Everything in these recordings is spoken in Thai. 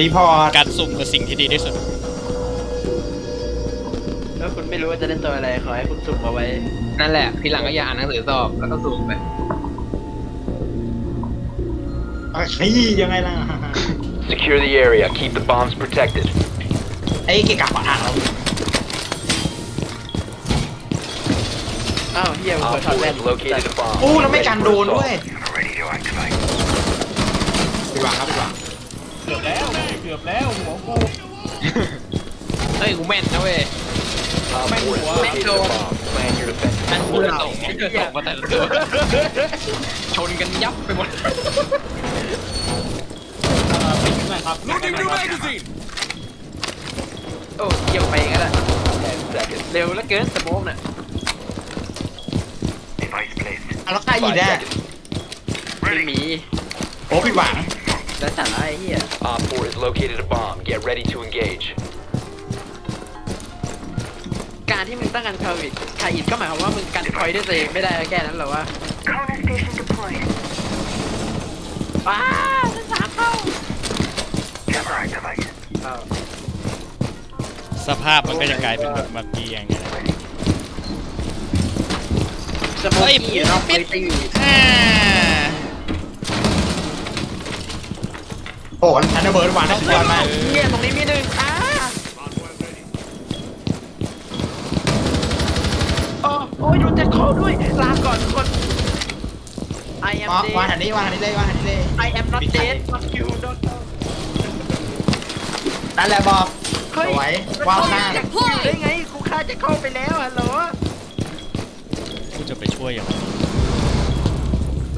รีพอร์ตการสุ่มคือสิ่งที่ดีที่สุด แล้วคุณไม่รู้ว่าจะเล่นตัวอะไรขอให้คุณสุ่มเอาไว้ นั่นแหละ ทีหลังก็อย่าอ่านหนังสือสอบแล้วก็สูงไป อะขี้ยังไงล่ะ Secure the area. Keep the bombs protected. ไอ้เกะกะปะอ่างเราอ้าวเฮียมึง Op เปิดถอด 4แว่น has located a bomb. อู้แล้ว Be ไม่ ready กัน for โดน assault. ด้วยไปวางครับไปวางเกือบแล้วเกื อบแล้วหัวกู เฮ้ยกูแม่นนะเว้ย Op 4 has located a bomb. Plan your defense. แม่นกูจะตกจะตกมาแต่ละตัวชนกันยับไปหมดไปยิงหน่อยครับยิงหน่อยครับโอ้เกี่ยวไปงั้นแหละ10 seconds. เร็วแล้วเกินสโมกน่ะอะแล้วใครยิง5ได้ seconds. ไม่มี โอ้ผิดหวัง แล้วสาระไอ้เฮีย Op 4 has located a bomb. Get ready to engage. การที่มึงตั้งกันคาวิดคาอิดก็หมายความว่ามึงกันคอยด้วยตัวเองไม่ได้แค่นั้นเหรอวะ Kona station deployed. ว้าฉันสามเข้าอ้าวสภาพมันก็จะกลายเป็นแบบแบบนี้อย่างเงี้ยสโมกกี้เนาะไปตีอ่า โอ้ทันเดอร์เบิร์ดวางได้สุดยอดมากเฮียตรงนี้มีหนึ่งอ่าโอ้โอ้ยโดนแจ็คเข้าด้วย ลาก่อนทุกคน I am วาง dead วางแถวนี้วางแถวนี้เลยวางแถวนี้เลย I am not dead fuck you don't know นั่นแหละบอกเฮ้ยสวยว้าวหน้าจะเข้ได้ไงกูฆ่าแจ็คเข้าไปแล้วฮัลโหลกูจะไปช่วยยังไง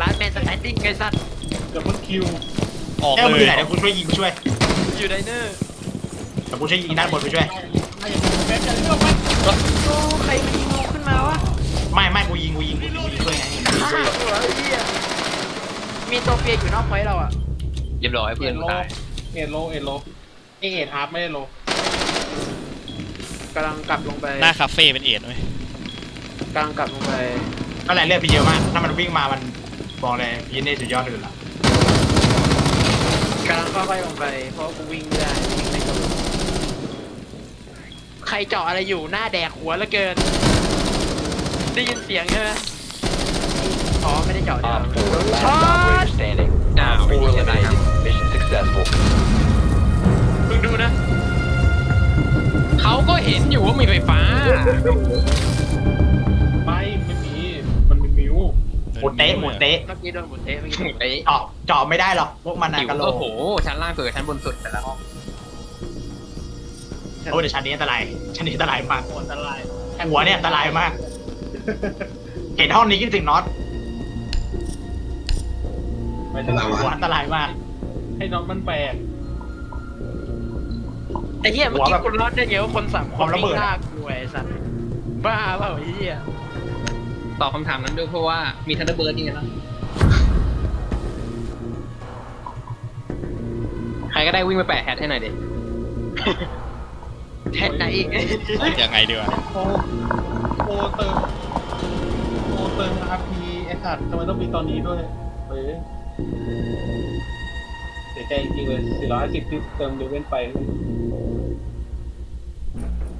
ร้านแมนสแตนดิ้งไงสัตว์เกือบเพิ่งคิว ออกเอ้ามึงเลอยยู่ไหนเดี๋ยวกูช่วยยิงกูช่วยอยู่ไดเนอร์เดี๋ยวกูช่วยยิงด้านบนไปช่วยไอ้แบงค์จะเลือกไหมโอ้ใครมันยิงงูขึ้นมาวะไม่ไม่กูยิงกูยิงกูยิงกูยิงช่วยไงยิงกูฆ่าช่วยหัวไอ้เหี้ยมีตัวเฟียอยู่นอกไฟเราอะเรียบร้อยเอ็เพื่อนดโลตายเอ็ดโลเอ็ดโลเอ็ดฮาร์ปไม่ได้โลกำลังกลับลงไปหน้าคาเฟ่เป็นเอ็ดไหมกำลังกลับลงไปก็แหละเลือดพี่เยอะมากถ้ามันวิ่งมามันบอกเลยยินดีสุดยอดเลยล่ะ กำลังค่อยๆลงไป เพราะกูวิ่งไม่ได้วิ่งไม่ถูกใครเจาะอะไรอยู่หน้าแดกหัวเหลือเกิน ได้ยินเสียงใช่ไหมอ๋อไม่ได้เจาะเดียว Op 4, last ช็อต operator standing. อ้าว Op 4ไม่มีอะไรครับ eliminated. Mission successful. มึงดูนะ เขาก็เห็นอยู่ว่ามีไฟฟ้า หมุนเตะหมุนเตะเมื่อกี้โดนหมุนเทะเมื่อกี้ไอ้เจาะเจาะไม่ได้หรอกพวกมันนะจิ๋วกะโหลโอ้โห ชั้นล่างสุดกับชั้นบนสุดแต่ละห้องโอ้เดี๋ยวชั้นนี้อันตรายชั้นนี้อันตรายมากอันตรายหัวเนี่ยอันตรายมาก เห็นห้องนี้คิดถึงน็อตไม่เป็นไรหัวอันตรายมาก ให้น้องมันแปลก ไอ้เหี้ยเมื่อหักี้วแบบคุณรอดได้ไงว่าคนสามคควานมระเบิดวิ่งลากกูไอ้สัตว์บ้าเปล่าไอ้เหี้ย ตอบคำถามนั้นด้วยเพราะว่ามีทันเดอร์เบิร์ดนี่ไงนะใครก็ได้วิ่งไปแปะแฮทให้หน่อยดิแทนไหนอีกยังไงดีวะโอโอเติมโอเติมอาร์พีไอ้สัตว์ทำไมต้องมีตอนนี้ด้วยเฮ้ยเสียใจจริงๆเลย450ที่เติมเลเว่นไป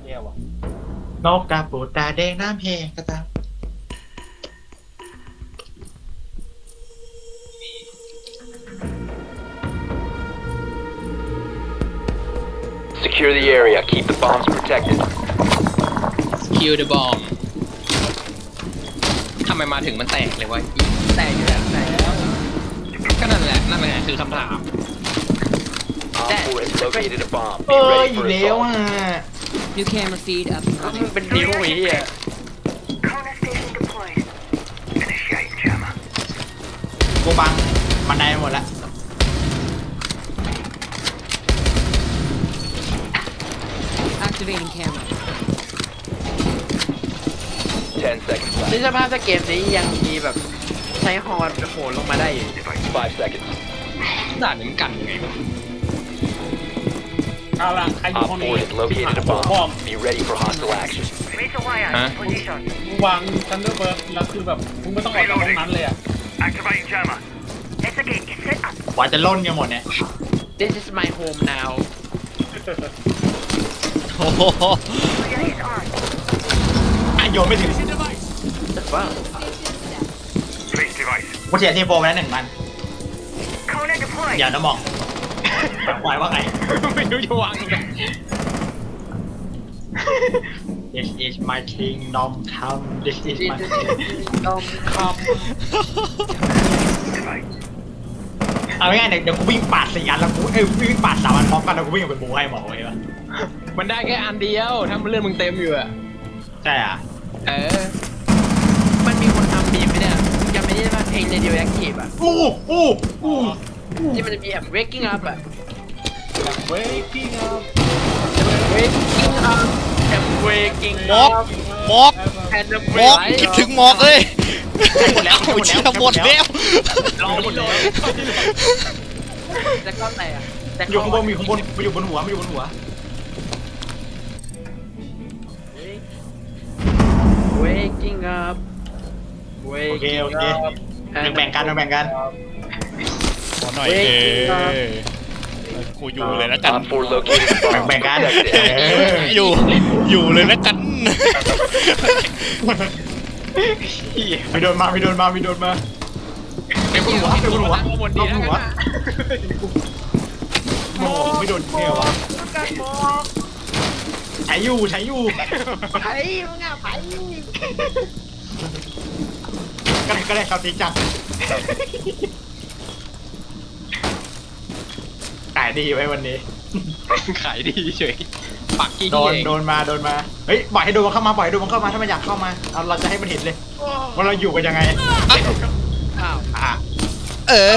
แย่ว่ะนกกระปูดตาแดงน้ำเพงกระตา Secure the area. Keep the bombs protected. คิวเดอะบอมทำไมมาถึงมันแตกเลยวะแตกอยู่แล้วแตกอยู่แล้วก็นั่นแหละนั่นแหละคือคำถาม Op 4 has located a bomb. เอ้ Be ย ready อี for กแล้ว assault. อะ New camera feed up and ก็มึ running. งเป็นนิ้วไอ้เหี้ย Kona station deployed. กูบังมันได้หมดแล้ว Activating camera. 10 seconds นี่ left. สภาพถ้าเกมนี้ยังมีแบบใช้ฮอร์นโหนลงมาได้อยู่5 seconds. ด่านนี้มันกันยังไงวะเอาล่ะใครอยู่ Op ห้องนี้ 4 has located a บอม bomb. Be ready for hostile action. Razor wire Huh? in position. มึงวางทันเดอร์เบิร์ดแล้วคือแบบมึงไม่ต้องออกจากห้องนั้นเลยอะ Activating jammer. Let's get it set up. กว่าจะล่นกันหมดเนี่ย This is my home now โอ้โห Area is on. อะโยนไม่ถึงแต่ว่า Place device. กูเสียทีโฟมแล้วหนึ่งมัน Kona deployed. อย่านะมองปล่อยว่าไง ไม่รู้จะวางยังไง This is my kingdom come This is my ต้องคอมเอาง่ายๆเดี๋ยวเดี๋ยวกูวิ่งปาดสี่อันแล้วกูเอ้ยวิ่งปาดสามอันพร้อมกันแล้วกูวิ่งไปบูให้หมอไว้ปะ มันได้แค่อันเดียว ถ้ามันเลื่อนมึงเต็มอยู่อะใช่อะเออ มันมีคนทำบีมไหมเนี่ยมึงจำไม่ได้ป่ะเพลง Radioactive อะอู้อู้อู้ ที่มันจะมีแบบ waking up อะเวกิ้งอัพ waking up and waking มอก up มอก and the มอก break คิดถึงมอกเลยหมดแล้วเอาเชี่ยหมดแล้วรอหมดแล้วแล้วก็แต่แต่อยู่ข้างบนมีข้างบนมาอยู่บนหัวมาอยู่บนหัว waking up โอเค waking โอเค up แบ่งกันแบ่งกัน ขอหน่อยเอกูอยู่เลยแล้วกัน Op 4 located a bomb. แบ่งกัน Protect เอ it. ออยู่ อยู่เลยแล้วกันมีโดนมามีโดนมามีโดนมาไปบนหัวไปบนหัวข้างบนดีเอาบนหัวนะโอ้โหไม่โดนเที่ยวะ ใช้อยู่ใช้อยู่ไผ่มึงอะไผ่ก็ได้ก็ได้ครับติ๊กจังขายดีไว้วันนี้ ขายดีเฉยปักกี้โดนเองโดนมาโดนมา เฮ้ยปล่อยให้โดนมันเข้ามาปล่อยให้โดนมันเข้ามาถ้ามันอยากเข้ามาเอาเราจะให้มันเห็นเลยว่าเราอยู่กันยังไงอ้าวอะเออ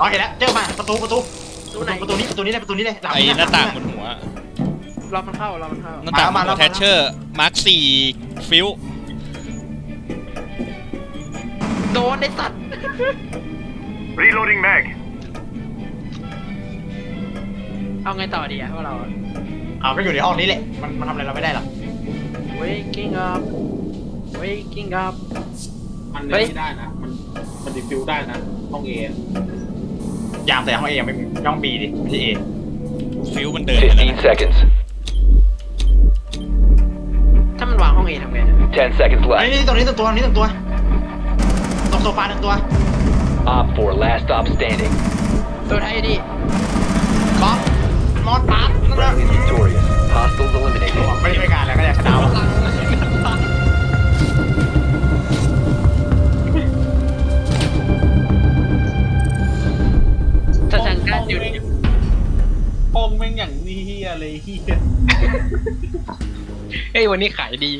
อ๋อเห็นแล้วเจอมาประตูประตูตู้ไหนประตูนี้ประตูนี้เลยประตูนี้เลยลังไอ้หน้าต่างบนหัว รอมันเข้ารอมันเข้าหน้าต่างบนหัวแทชเชอร์มาร์คสี่ฟิวโดนไอ้สัตว์ Reloading mag. เอาไงต่อดีอะพวกเราอะเอาก็อยู่ในห้องนี้แหละ มันมันทำอะไรเราไม่ได้หรอก waking up waking up มันเฮ้เล่ยนไม่ได้นะ มันมันดิฟิวได้นะ ห้องเอยามแต่ห้องเอยังไม่มีห้องบีดิไม่ใช่เอฟิวมันเดินไปแล้ว15นะ seconds. 10 seconds อัน left. นี้ตรงนี้ตรงตัวนี้ตรงตัวตรงโซฟาหนึ่งตัว Op 4 last stop standing. ตัวไทยดิบอสมอสปั๊บนั่นแหละ Friendly is victorious. Hostiles eliminated. ไม่ได้ไปการแล้วก็อยากชนะวะถ้าทางการอยู่ห้องแม่งอย่างนี้เฮียเลยเฮียเฮ้ยวันนี้ขายดี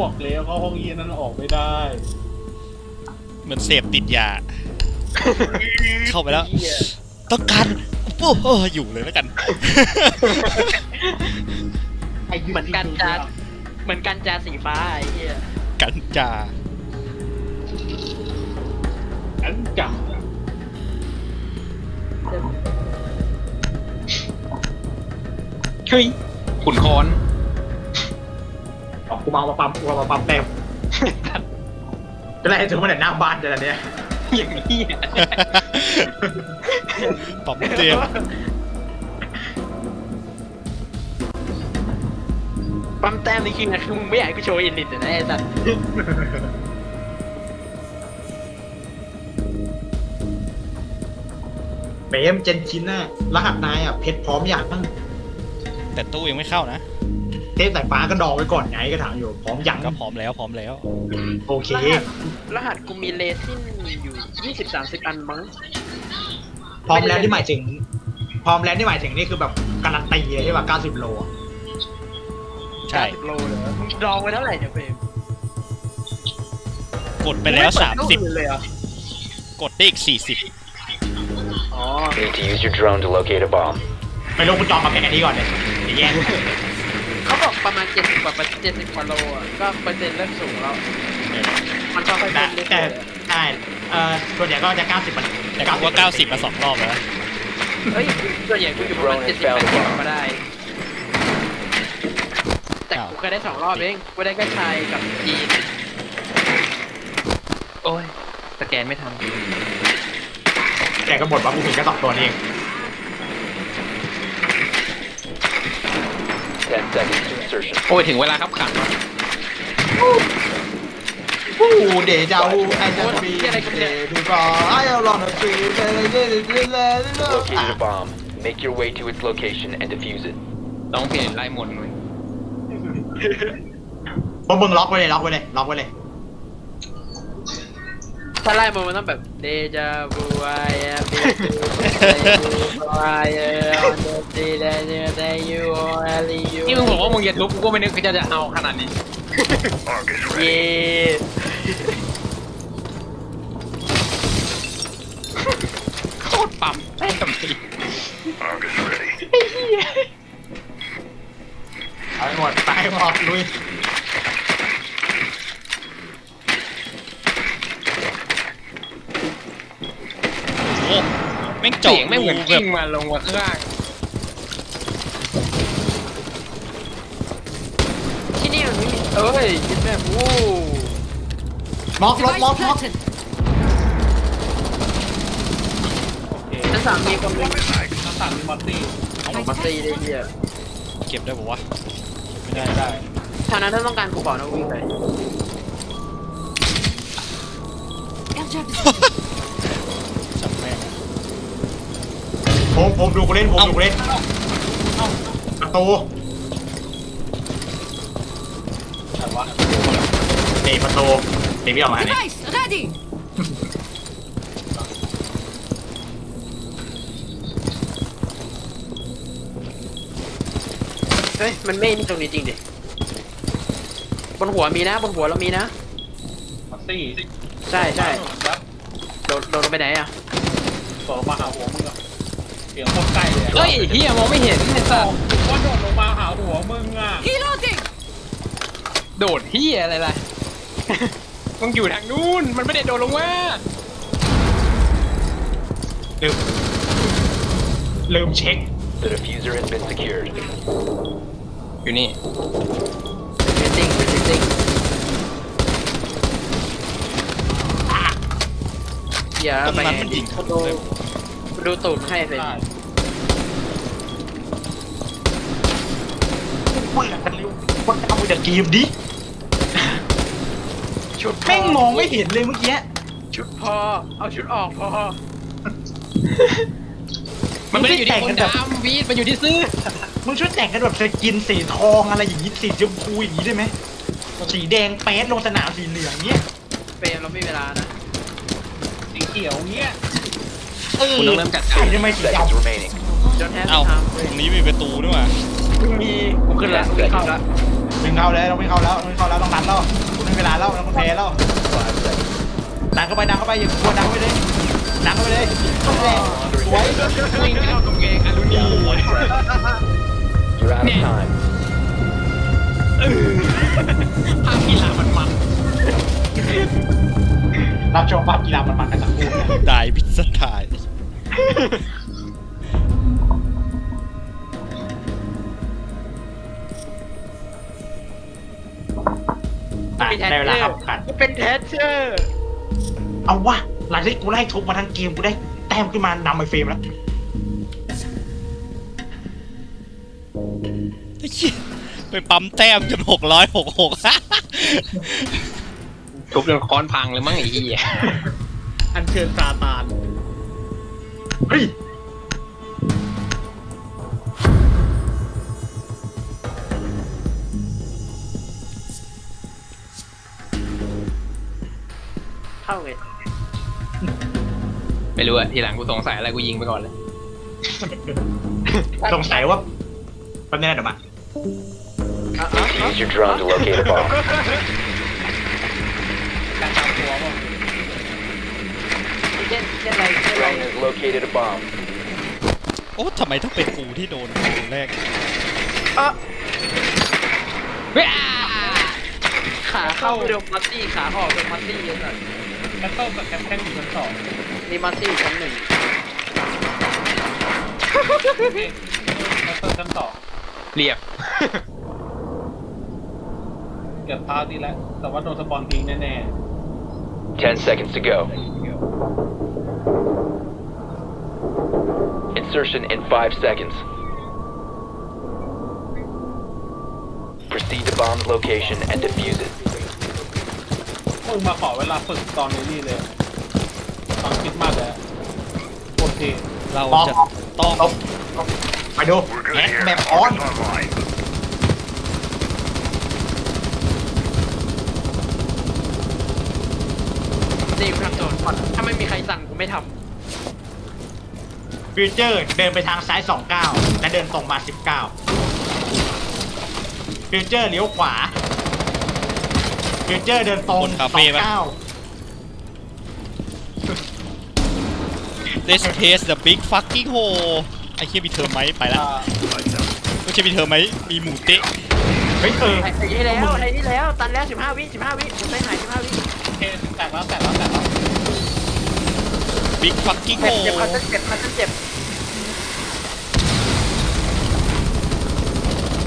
บอกแล้วเขาห้องเฮียนั้นออกไม่ได้เหมือนเสพติดยา เข้าไปแล้ว ต้องการโอ้โหอยู่เลยแล้วกันเหมือนกันจาเหมือนกันจาสีฟ้าไอ้เหี้ยกันจาอันจับเฮ้ยขุนคอนออ กกูมาเอามาปั๊มกูเอามาปั๊มแต้มจะได้ถึงวันไหนหน้าบ้านจะอะไรเนี่ยอย่างนี้ยปอมเตียมปั๊มแต้มนี่คือไงคือมึงไม่อยากให้กูโชว์อินดิตนะไอ้สัตว์เบมเจนชินน่ะรหัสนายอะเพชรพร้อมอยากตั้งแต่ตู้ยังไม่เข้านะ เทพสายฟ้าก็ดองไว้ก่อนไงก็ถามอยู่พร้อมยังก็พร้อมแล้วพร้อมแล้ว โอเค รหัสรหัสกูมีเลซินอยู่ยี่สิบสามสิบอันมั้งพร้อมแล้วที่หมายถึง พร้อมแล้วที่หมายถึงนี่คือแบบการันตีเลยใช่ป่ะ90 โลอะใช่ 90โลเลยมึงดองไว้เท่าไหร่เนี่ยเฟรมกดไปแล้วงไม่เปิดตู้อื่นเลยเหรอ30 กดได้อีก 40 อ๋อ Need to use your drone to locate a bomb. ไปลงคุณจองมาแค่นี้ก่อนเลยเดี๋ยวแย่งเขาบอก ประมาณเจ็ดสิบกว่าเจ็ดสิบกว่าโลอะก็เปอร์เซ็นต์เริ่มสูงแล้ว มันค่อยๆแต่เพิ่มเรื่แต่อยใช่เอ่อส่วนใหญ่ก็จะ90มันแต่ผมว่า90มาสองรอบแล้วนะๆเฮ้ยส่วนใหญ่กูอยู่ประมาณเจ็ดสิบแปดสิบก็ได้ แต่กูเคยได้สองรอบเองกูได้แค่ชายกับจีนโอ้ยสแกนไม่ทันแกก็บ่นว่ากูเห็นแค่สองตัวนี้เอง10 seconds to insertion. โอ้ยถึงเวลาครับขันฟูเดจาวูไอจะมีเดดูก่อนไอ้เราลองดูสิเลยเลยเลยเลย Located a bomb. Make your way to its location and defuse it. ต้องเปลี่ยนไล่มนต์เว้ยพวกมึงล็อกไว้เลยล็อกไว้เลยล็อกไว้เลยถ้าไล่มันมันต้องแบบเดจาบูไอเอ็ม บีไอเอ็มดีเดเนเดยูเอลิยูนี่มึงบอกว่ามึงจะทุบกูก็ไม่นึกว่าจะเอาขนาดนี้ Argus เย่ ready. โคตรปั๊มแต้มที Argus ready. เอาให้หมดไปให้หมดลุย โอ้แม่งเจาะเสียงไม่เหมือนรูกิ้แบงบมาลงมาข้างล่างที่นี่มันไม่มีเอ้ยคิดแบบโอ้ล็อกล็อก Device ล็อกล็อก planted. ชั้นสามมีคนหนึงน้ำตาลมีมอตตี้ผมมาตีได้เหี้ยเก็บได้ปะวะไม่ได้ได้ทางนั้นถ้าต้องการกูบอกนะวิ่งไป Airdrop is จับแม่ง ผมผมดูกูเล่นผมดูกูเล่นประตูแต่ว่าเตะประตูเตะไม่ออกมาเนี่ย Device ready. เฮ้ย มันไม่นี่ตรงนี้จริงดิ บนหัวมีนะ บนหัวเรามีนะมอตตี้ใช่ใช่แล้วโดนโดนไปไหนอะโดดลงมาหาหัวมึงอะ เสียงโคตรใกล้เลยเฮ้ยเฮียมองไม่เห็นไอ้สัสว่าโดดลงมาหาหัวมึงอะ Reloading. โดดเฮียอะไรล่ะ มึงอยู่ทางนู้น มันไม่ได้โดดลงมาลืมลืมเช็ค The diffuser has been secured. อยู่นี่เรตติ้งเรตติ้งอย่าตรงไปนั้นมันยิงมาทะดูลุเลยมา ดูตูดให้เลยได้เปิดกันเร็วมันเอาจากเกมดิชุดพแม่งมองไม่เห็นเลยเมื่อกี้ชุดพอ เอาชุดออกพอ มันไม่ได้อยู่ที่คนดำวีดมันอยู่ที่ซื้อ มึงช่วยแต่งกันแบบสกินสีทองอะไรอย่างนี้สีชมพูอย่างนี้ได้ไหมสีแดงแป๊ดลงสนามสีเหลืองเนี้ยเฟรมเราไม่มีเวลานะสีเขียวเงี้ยเออ คุณต้องเริ่มจัดการไอ้ทำไมสี Seconds ดำ remaining. จนแทนเอ้าทตรงนี้มีประตูด้วยว่ะำเพิ่งมีกูขึ้นแล้ววิ่งเข้าแล้ววิ่งเข้าแล้วต้องวิ่งเข้าแล้วต้องวิ่งเข้าแล้วต้องดันแล้วคุณไม่เวลาแล้วต้องแพ้แล้ว Five seconds. ดันเข้าไปดันเข้าไปอย่ากลัวดันเข้าไปเลยดันเข้าไปเลยนั่นแหละสวยวิ่งเข้ากำแพงอลูนี You're out of time. ภาพกีฬามันมันรับชมภาพกีฬามันๆกันสักครู่นะ ได้พิซซ่าถ่าย อะได้เวลาครับขันกูเป็นแทชเชอร์ เอาวะหลังจากที่กูไล่ทุบมาทั้งเกมกูได้ แต้มขึ้นมานำไปเฟรมแล้ว ไอ้เหี้ยไปปั๊มแต้มจนหกร้อยหกหกทุบจนค้อนพังเลยมั้งไอ้เหี้ยอันเชิญซาตานเฮ้ยเข้าไงไม่รู้อะทีหลังกูสงสัยอะไรกูยิงไปก่อนเลย สงสัยว่าแป๊บนึงนะเดี๋ยวมาอะอะอะ Use your drone to locate a bomb. การจับหัวป่ะ เช่นเช่นอะไรเช่นอะไร Drone has located a bomb. โอ้ทำไมต้องเป็นกูที่โดนคนแรกอะเว้ยขาเข้าไปโดนมัตตี้ขาออกโดนมัตตี้ยังไงแคทเทิลกับแคทเทิลอยู่ชั้นสองนี่มัตตี้ชั้นหนึ่งนี่แคทเทิลชั้นสองเรียบ เกือบพลาดดีแล้วแต่ว่าโดนสปอนทิ้งแน่10 seconds to go. ๆ insertion in 5 seconds. Proceed to bomb's location and defuse it. มึงมาขอเวลาฝึกตอนนี้เลยตอนคิดมากเลยโอเคเราจะต้องตบไปดู We're good แฮก here. แบบออน Argus online. นี่กูทำโจทย์ถ้าไม่มีใครสั่งกูไม่ท ฟิวเจอร์เดินไปทางซ้าย 29 และเดินตรงมา 19 ฟิวเจอร์เลี้ยวขวา ฟิวเจอร์เดินตรงบนคาเฟ่ปะ29 this place the big fucking hole ไอ้เคียมีเทอร์ไหมไปแล้วไม่ใช่มีเทอร์ไหมมีหมูเตะเฮ้ยเออำไอ้ที่แล้วไอ้ที่แล้ว ตันแล้วสิบห้าวิสิบห้าวิผมไม่หายสิบห้าวิโอเคแตกแล้วแตกแล้วแตกแล้ว บิ๊ก fucking เจ็บ hole เจ็บคันเจ็บคันเจ็บ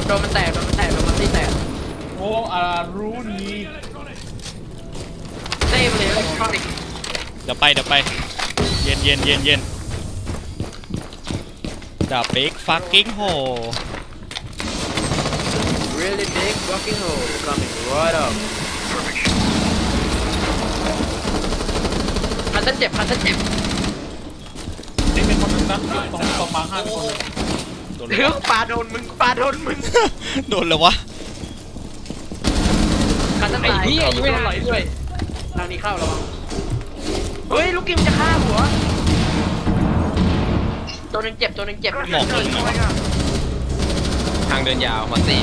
โดนมันแตกโดนมันแตกโดนมันตีแตกโอ้อารู้นี้เต้ไปเลยอิเล็กทรอนิกส์เดี๋ยวไปเดี๋ยวไป เย็นเย็นเย็นเย็น the big fucking hole really big fucking hole coming right up คันเจ็บคันเจ็บนี่ เป็นคนหนึงนะตรงตรงมาห้าคนหนึงโดนเรื่องปลาโดนมึงปลาโดนมึงโดนแล้ววะคันจะไอ้ตายเหี้ยยังไม่ทันไหลด้วยทางนี้เข้าระวังเฮ้ยลูกกิมจะฆ่าหัวตัวหนึงเจ็บตัวหนึงเจ็บหมอกเลยเหรอทางเดินยาวมาสี่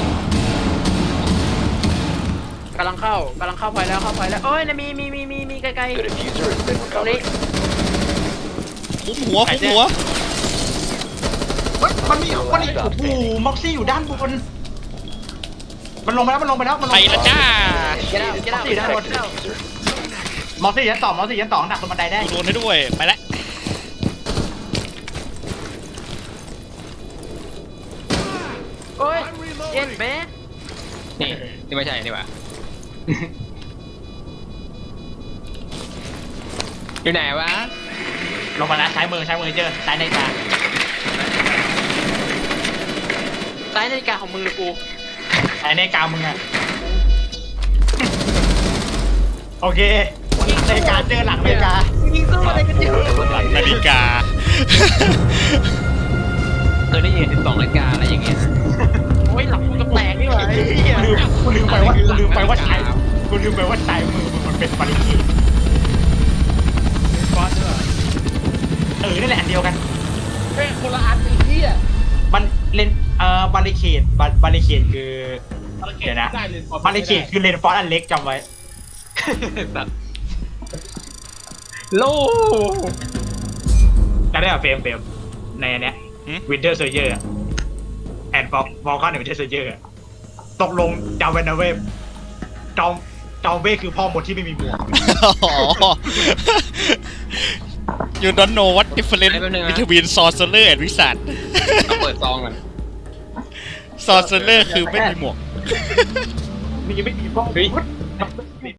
กำลังเข้ากำลังเข้าไปแล้วเข้าไปแล้วเอ้ยนะมีมีมีมีมีไกล The diffuser has been ๆตรงนี้ recovered. คุ้มหัวคุ้มหัวเฮ้ยมันมีมันมีโอ้โหม็อกซี่อยู่ด้านบน มันลงไปแล้วมันลงไปแล้วมันลงไปไปแล้วจ้าเกล้าเกล้าสี่ด้านบนเกล้าม็อกซี่ยันสองม็อกซี่ยันสองดักตรงบันไดได้กูโดนให้ด้วยไปแล้วโอ้ยเย็นแม่นี่นี่ไม่ใช่นี่หว่าอยู่ไหนวะ ลงมาแล้วซ้ายมือซ้ายมือเจอซ้ายในตาซ้ายนาฬิกาของมึงหรือกูซ้ายในกามึงอะโอเคในการเจอหลังในกายิงสู้อะไรกันอยู่หลังนาฬิกาเคยได้ยินสิบสองนาฬิกาอะไรอย่างเงี้ยโอ้ยหลังกูจะแตกนี่หว่าไอ้เหี้ยกูลืมกูลืมไปว่ากูลืมไปว่าซ้ายกูลืมไปว่าซ้ายมือมึงมันเป็นบาริเคด เออนั่นแหละอันเดียวกันเฮ้ยคนละอันไอ้เหี้ยมันเลนเอ่อบาริเคดบาริเคดคือ เดี๋ยวนะ ได้เลยบาริเคดคือเลนฟอสอันเล็กจำไว้โลจำได้ป่ะเฟรมเฟรมในอันเนี้ยหืม วินเทอร์เซอร์เยอร์แอนฟอลฟอลคอนในวินเทอร์เซอร์เยอร์ตกลงจำไว้นะเว้ยจอมจอมเว้ยคือพ่อมดที่ไม่มีหมวกอ๋อ you don't know what difference between sorcerer and wizard ต้องเปิดซองก่อน sorcerer คือไม่มีหมวก มีไม่มีพ่อมด